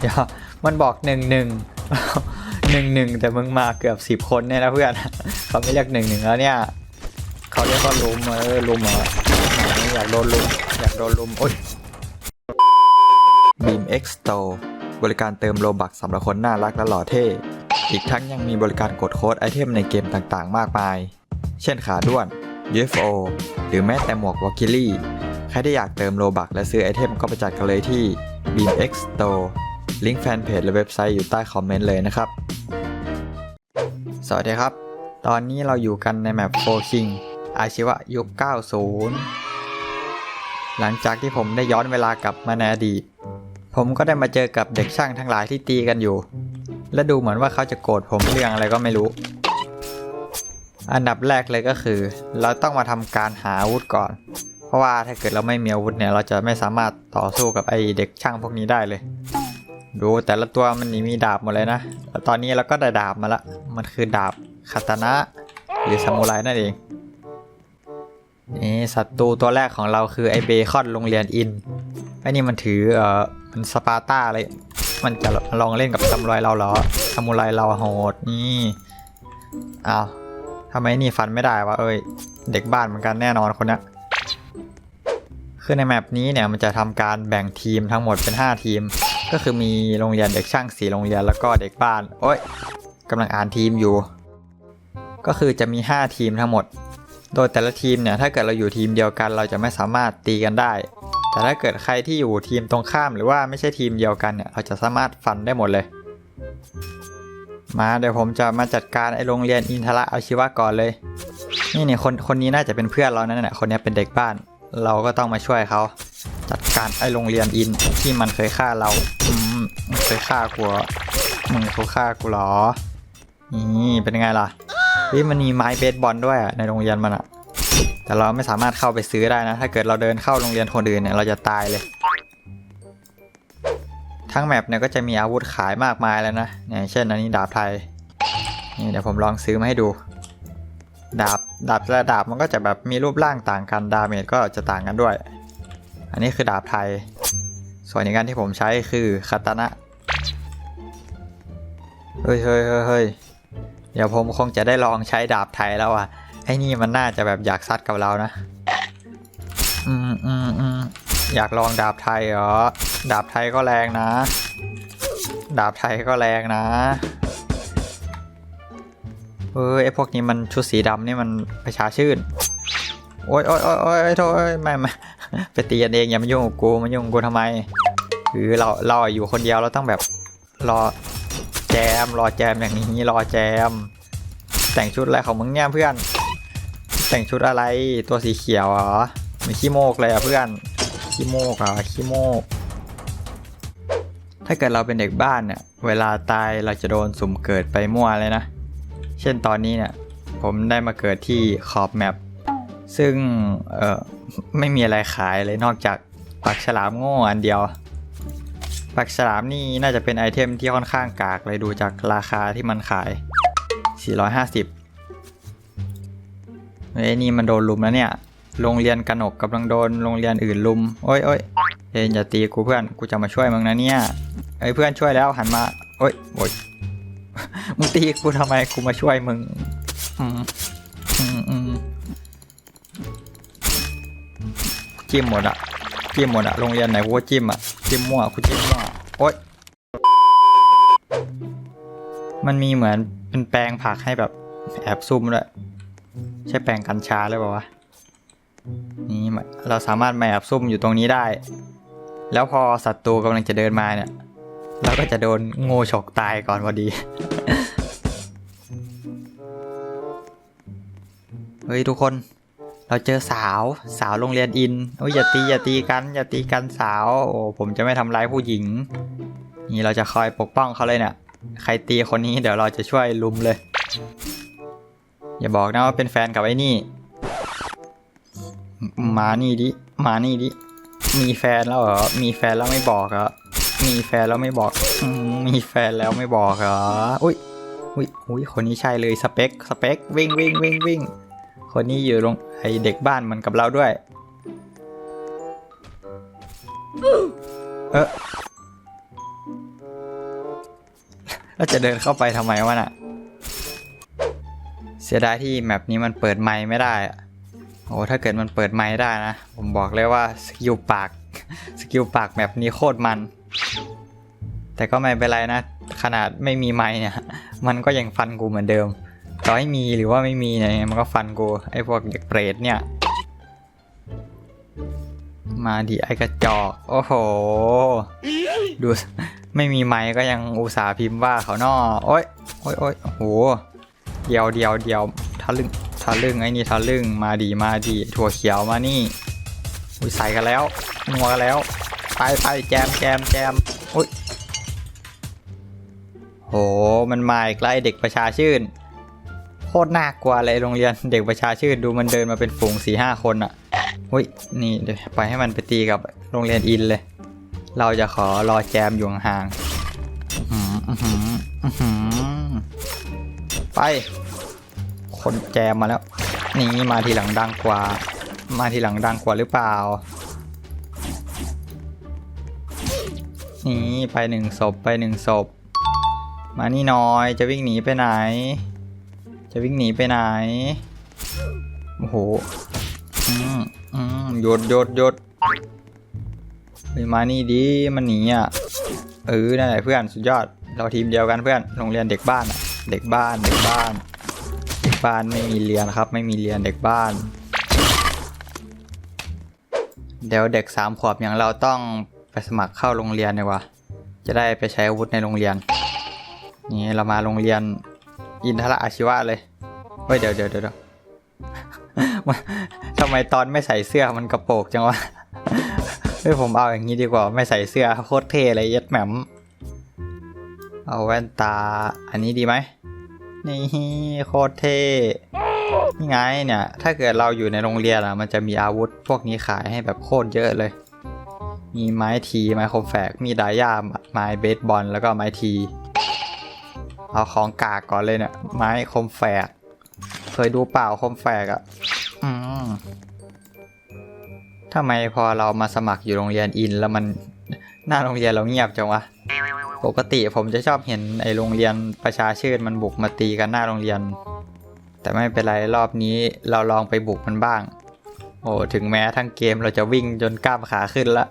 เดี๋ยวมันบอกหนึ่งหนึ่งหนึ่งหนึ่งแต่มึงมาเกือบสิบคนเนี่ยนะเพื่อนเขาไม่เรียกหนึ่งหนึ่งแล้วเนี่ยเขาเรียกว่าลุมเออลุมเหรออยากโดนลุมอยากโดนลุมโอ้ย Beam X Store บริการเติมโลบักสำหรับคนน่ารักและหล่อเท่ อีกทั้งยังมีบริการกดโค้ดไอเทมในเกมต่างๆ มากมาย เช่นขาด้วน UFO หรือแม้แต่หมวกวอกิลี่ ใครที่อยากเติมโลบักและซื้อไอเทมก็ไปจัดกันเลยที่ Beam X Store ลิงก์แฟนเพจและเว็บไซต์อยู่ใต้คอมเมนต์เลยนะครับ สวัสดีครับ ตอนนี้เราอยู่กันในแมปโฟคิงอาชีวะยุค 90 หลังจากที่ผมได้ย้อนเวลากลับมาในอดีต ผมก็ได้มาเจอกับเด็กช่างทั้งหลายที่ตีกันอยู่ และดูเหมือนว่าเขาจะโกรธผมเรื่องอะไรก็ไม่รู้ อันดับแรกเลยก็คือ เราต้องมาทำการหาอาวุธก่อน เพราะว่าถ้าเกิดเราไม่มีอาวุธเนี่ยเราจะไม่สามารถต่อสู้กับไอเด็กช่างพวกนี้ได้เลย ดูแต่ละตัวมันมีดาบหมดเลยนะแล้วตอนนี้เราก็ได้ดาบมาละ มันคือดาบคาตานะหรือซามูไรนั่นเอง นี่ศัตรูตัวแรกของเราคือไอเบคอนโรงเรียนอินไอนี่มันถือเอ่อมันสปาร์ต้าเลย มันจะลองเล่นกับซามูไรเราเหรอซามูไรเราโหดนี่อ้าวทำไมนี่ฟันไม่ได้วะเอ้ย เด็กบ้านเหมือนกันแน่นอนคนนี้คือในแมปนี้เนี่ยมันจะทำการแบ่งทีมทั้งหมดเป็น 5 ทีม ก็คือมีโรงเรียนเด็กช่างสีโรงเรียนแล้วก็เด็กบ้าน โอ้ยกำลังอ่านทีมอยู่ ก็คือจะมี 5 ทีมทั้งหมด โดยแต่ละทีมเนี่ยถ้าเกิดเราอยู่ทีมเดียวกัน เราจะไม่สามารถตีกันได้ แต่ถ้าเกิดใครที่อยู่ทีมตรงข้ามหรือว่าไม่ใช่ทีมเดียวกันเนี่ยเราจะสามารถฟันได้หมดเลย มาเดี๋ยวผมจะมาจัดการไอโรงเรียนอินทระอาชีวะก่อนเลย นี่เนี่ยคนคนนี้น่าจะเป็นเพื่อนเรานั่นแหละคนนี้เป็นเด็กบ้าน เราก็ต้องมาช่วยเขา จัดการไอโรงเรียนอินที่มันเคยฆ่าเราอืมเคยฆ่ากูมึงเขาฆ่ากูเหรอ นี่เป็นไงล่ะเฮ้ยมันมีไม้เบสบอลด้วยในโรงเรียนมันอะแต่เราไม่สามารถเข้าไปซื้อได้นะ ถ้าเกิดเราเดินเข้าโรงเรียนคนอื่นเนี่ยเราจะตายเลย ทั้งแมปเนี่ยก็จะมีอาวุธขายมากมายแล้วนะอย่างเช่นอันนี้ดาบไทยนี่เดี๋ยวผมลองซื้อมาให้ดู ดาบดาบและดาบมันก็จะแบบมีรูปร่างต่างกันดาเมจก็จะต่างกันด้วย อันนี้คือดาบไทย ส่วนอีกอันที่ผมใช้คือคาตานะเฮ้ยเฮ้ยเฮ้ยเฮ้ยเดี๋ยวผมคงจะได้ลองใช้ดาบไทยแล้วอะ ไอ้นี่มันน่าจะแบบอยากซัดกับเรานะ อืมอืมอืมอยากลองดาบไทยเหรอ ดาบไทยก็แรงนะ ดาบไทยก็แรงนะ เออไอพวกนี้มันชุดสีดำนี่มันประชาชื่น โอ๊ยโอ๊ยโอ๊ยโอ๊ยโทษไม่ไม่ ไปตีกันเองอย่ามายุ่งกับกูมายุ่งกับกูทำไมคือเราเราอยู่คนเดียวเราต้องแบบรอแจมรอแจมอย่างนี้รอแจม แต่งชุดอะไรของมึงเนี่ยเพื่อน แต่งชุดอะไรตัวสีเขียวเหรอมีขี้โมกเลยอะเพื่อนขี้โมกอะขี้โมก ถ้าเกิดเราเป็นเด็กบ้านเนี่ยเวลาตายเราจะโดนสุ่มเกิดไปมั่วเลยนะ เช่นตอนนี้เนี่ยผมได้มาเกิดที่ขอบแมป ซึ่งเออไม่มีอะไรขายเลยนอกจากปักฉลามโง่อันเดียว ปักฉลามนี่น่าจะเป็นไอเทมที่ค่อนข้างกากเลยดูจากราคาที่มันขาย 450เฮ้ยนี่มันโดนลุมแล้วเนี่ย โรงเรียนกนกกำลังโดนโรงเรียนอื่นลุม โอ้ยโอ้ยเอ็นอย่าตีกูเพื่อนกูจะมาช่วยมึงนะเนี่ยเอ้ยเพื่อนช่วยแล้วหันมา โอ้ยโอ้ยมึงตีกูทำไมกูมาช่วยมึงอืมอืมอืม จิ้มหมดอะจิ้มหมดอะโรงเรียนไหนกูก็จิ้มอะจิ้มมั่วกูจิ้มมั่วโอ๊ยมันมีเหมือนเป็นแปลงผักให้แบบแอบซุ่มด้วยใช่แปลงกัญชาหรือเปล่าวะนี่เราสามารถมาแอบซุ่มอยู่ตรงนี้ได้ แล้วพอศัตรูกำลังจะเดินมาเนี่ยเราก็จะโดนงูฉกตายก่อนพอดีเฮ้ยทุกคน เราเจอสาวสาวโรงเรียนอินโอ้ยอย่าตีอย่าตีกันอย่าตีกันสาว โอ้ผมจะไม่ทำร้ายผู้หญิง นี่เราจะคอยปกป้องเขาเลยเนี่ยใครตีคนนี้เดี๋ยวเราจะช่วยลุมเลย อย่าบอกนะว่าเป็นแฟนกับไอ้นี่ มานี่ดิมานี่ดิมีแฟนแล้วเหรอมีแฟนแล้วไม่บอกเหรอมีแฟนแล้วไม่บอกมมีแฟนแล้วไม่บอกเหรออุ้ยอุ้ยอุ้ยคนนี้ใช่เลยสเปคสเปควิ่งวิ่งวิ่งวิ่ง คนนี้อยู่โรงไอเด็กบ้านเหมันกับเราด้วย เออแล้วจะเดินเข้าไปทำไมวะน่ะ เสียดายที่แมปนี้มันเปิดไมค์ไม่ได้อะโอ้ถ้าเกิดมันเปิดไมค์ได้นะ ผมบอกเลยว่าสกิลปาก สกิลปากแมปนี้โคตรมัน แต่ก็ไม่เป็นไรนะ ขนาดไม่มีไมค์เนี่ย มันก็ยังฟันกูเหมือนเดิม ต่อให้มีหรือว่าไม่มีเนี่ยมันก็ฟันกูไอ้พวกเด็กเปรตเนี่ย มาดิไอ้กระจอก โอ้โห ดูไม่มีไมค์ก็ยังอุตส่าห์พิมพ์ว่าเขานอโอ้ยโอ้ยโอ้ยโอ้โหเดียวเดียวเดียวทะลึ่งทะลึ่งไอ้นี่ทะลึ่งมาดีมาดีถั่วเขียวมานี่อุ้ยใส่กันแล้วนัวกันแล้วไปไปแจมแจมแจมอุ้ยโหมันมาอีกไล่เด็กประชาชื่น โคตรน่ากลัวเลยโรงเรียนเด็กประชาชื่นดูมันเดินมาเป็นฝูงสี่ห้าคนอะ่ะอุ้ยนี่เดี๋ยวไปให้มันไปตีกับโรงเรียนอินเลย เราจะขอรอแจมอยู่ห่างไป คนแจมมาแล้วนี่มาทีหลังดังกว่า มาทีหลังดังกว่าหรือเปล่านี่ไปหนึ่งศพไปหนึ่งศพมานี่น้อยจะวิ่งหนีไปไหน จะวิ่งหนีไปไหน โอ้โห อืมอืมหยุดหยุดหยุดเฮ้ยมานี่ดีมันหนีอะ เออนั่นแหละเพื่อนสุดยอด เราทีมเดียวกันเพื่อน โรงเรียนเด็กบ้านอะ เด็กบ้าน เด็กบ้าน เด็กบ้านไม่มีเรียนครับ ไม่มีเรียนเด็กบ้าน เดี๋ยวเด็กสามขวบอย่างเราต้องไปสมัครเข้าโรงเรียนดีกว่า จะได้ไปใช้อาวุธในโรงเรียน นี่เรามาโรงเรียน อินทรอาชีวะเลยเฮ้ยเดี๋ยวเดี๋ยวเดี๋ยวทำไมตอนไม่ใส่เสื้อมันกระโปรงจังวะเฮ้ยผมเอาอย่างนี้ดีกว่าไม่ใส่เสื้อโคตรเท่เลยย็ดแหมมเอาแว่นตาอันนี้ดีไหมนี่โคตรเท่นี่ไงเนี่ย ถ้าเกิดเราอยู่ในโรงเรียนอะมันจะมีอาวุธพวกนี้ขายให้แบบโคตรเยอะเลย มีไม้ทีไม้คมแฝกมีดายาไม้เบสบอลแล้วก็ไม้ที เอาของกากก่อนเลยเนี่ย ไม้คมแฝก เคยดูเปล่าคมแฝกอะ่ะ อืมทำไมพอเรามาสมัครอยู่โรงเรียนอิน แล้วมันหน้าโรงเรียนเราเงียบจังวะ ปกติผมจะชอบเห็นไอโรงเรียนประชาชื่นมันบุกมาตีกันหน้าโรงเรียน แต่ไม่เป็นไรรอบนี้เราลองไปบุกมันบ้าง โอ้ถึงแม้ทั้งเกมเราจะวิ่งจนกล้ามขาขึ้นละ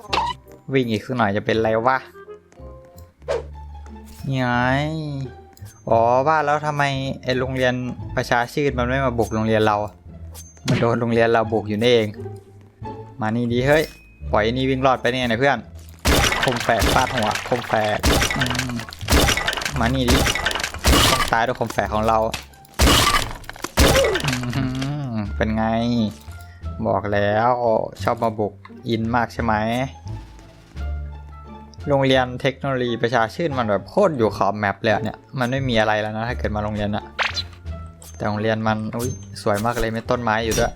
วิ่งอีกสักหน่อยจะเป็นไรวะนี่ไง อ๋อว่าแล้วทำไมไอโรงเรียนประชาชื่นมันไม่มาบุกโรงเรียนเรา มันโดนโรงเรียนเราบุกอยู่นี่เอง มานี่ดีเฮ้ย ปล่อยนี่วิ่งรอดไปเนี่ยนะเพื่อน คมแฝกฟาดหัว คมแฝกมานี่ดิต้องตายด้วยคมแฝกของเรา เป็นไง บอกแล้วชอบมาบุกอินมากใช่ไหม โรงเรียนเทคโนโลยีประชาชื่นมันแบบโคตรอยู่ขอบแมปเลยเนี่ยมันไม่มีอะไรแล้วนะถ้าเกิดมาโรงเรียนอะแต่โรงเรียนมันอุ้ยสวยมากเลยมีต้นไม้อยู่ด้วย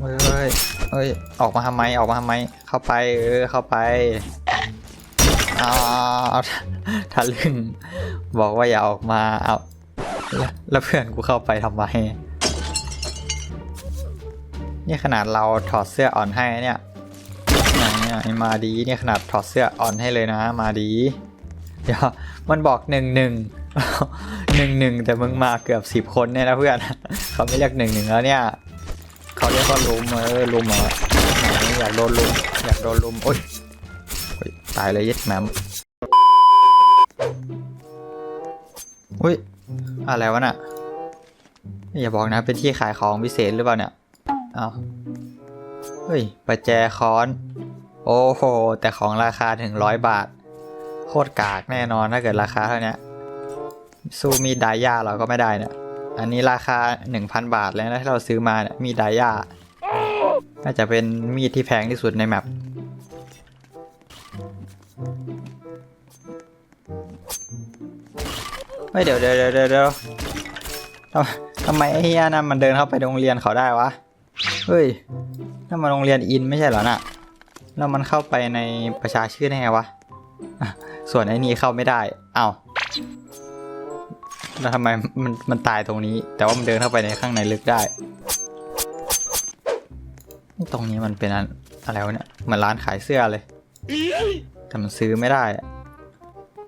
เฮ้ยเฮ้ยออกมาทำไมออกมาทำไมเข้าไปเออเข้าไปเอาเอาทะลึ่งบอกว่าอย่าออกมาเอาแล้วแล้วเพื่อนกูเข้าไปทำไมนี่ขนาดเราถอดเสื้ออ่อนให้เนี่ย ไหนอะไอ้มาดีเนี่ยขนาดถอดเสื้ออ่อนให้เลยนะ มาดี เดี๋ยวมันบอกหนึ่งหนึ่งหนึ่งหนึ่งแต่มึงมาเกือบสิบคนเนี่ยนะเพื่อนเขาไม่เรียกหนึ่งหนึ่งแล้วเนี่ยเขาเรียกว่าลุมเออลุมเหรออยากโดนลุมอยากโดนลุมโอ๊ยตายเลยยึดแหมมอุ้ยอะไรวะน่ะอย่าบอกนะเป็นที่ขายของพิเศษหรือเปล่าเนี่ยเอาเฮ้ยประแจค้อน โอ้โห แต่ของราคาถึงร้อยบาท โคตรกากแน่นอนถ้าเกิดราคาเท่านี้สู้มีดายาเราก็ไม่ได้เนี่ย อันนี้ราคา 1,000 บาทแล้วนะที่เราซื้อมาเนี่ยมีดายาน่าจะเป็นมีดที่แพงที่สุดในแมปเฮ้ยเดี๋ยวเดี๋ยวเดี๋ยวเดี๋ยวทำทำไมไอ้เฮียนั่นมันเดินเข้าไปโรงเรียนเขาได้วะ เฮ้ยนั่นมันโรงเรียนอินไม่ใช่เหรอน่ะ แล้วมันเข้าไปในประชาชื่นได้ไงวะ ส่วนไอ้นี่เข้าไม่ได้ เอ้าแล้วทำไมมันมันตายตรงนี้ แต่ว่ามันเดินเข้าไปในข้างในลึกได้ ตรงนี้มันเป็นอะไรวะเนี่ย เหมือนร้านขายเสื้อเลย แต่มันซื้อไม่ได้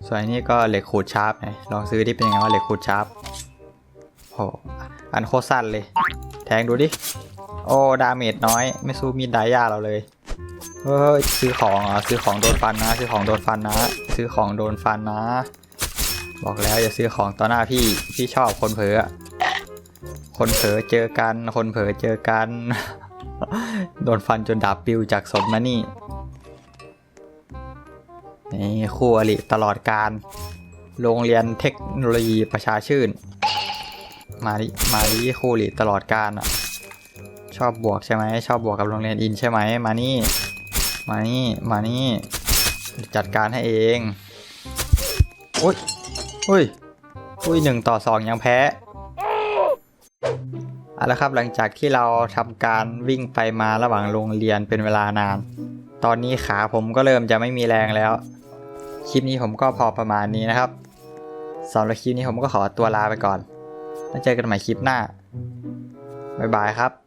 ส่วนอันนี้ก็เหล็กขูดชาร์ปไงลองซื้อที่เป็นยังไงว่าเหล็กขูดชาร์ปโอ้อันโคตรสั้นเลย แทงดูดิ โอ้ ดาเมจน้อย ไม่สู้มีดไดายาเราเลย เฮ้ยซื้อของเหรอซื้อของโดนฟันนะ ซื้อของโดนฟันนะ ซื้อของโดนฟันนะ บอกแล้วอย่าซื้อของต่อหน้าพี่ พี่ชอบคนเผลอคนเผลอเจอกัน คนเผลอเจอกัน โดนฟันจนดาบปิวจากศพนะนี่ นี่คู่อริตลอดการ โรงเรียนเทคโนโลยีประชาชื่น มาดิมาดิคู่อริตลอดการอะ ชอบบวกใช่ไหม ชอบบวกกับโรงเรียนอินใช่ไหม มานี่ มานี่ มานี่ จัดการให้เองอุ้ยอุ้ยอุ้ยหนึ่งต่อสองยังแพ้เอาละครับหลังจากที่เราทำการวิ่งไปมาระหว่างโรงเรียนเป็นเวลานาน ตอนนี้ขาผมก็เริ่มจะไม่มีแรงแล้ว คลิปนี้ผมก็พอประมาณนี้นะครับสำหรับคลิปนี้ผมก็ขอตัวลาไปก่อน แล้วเจอกันใหม่คลิปหน้า บ๊ายบายครับ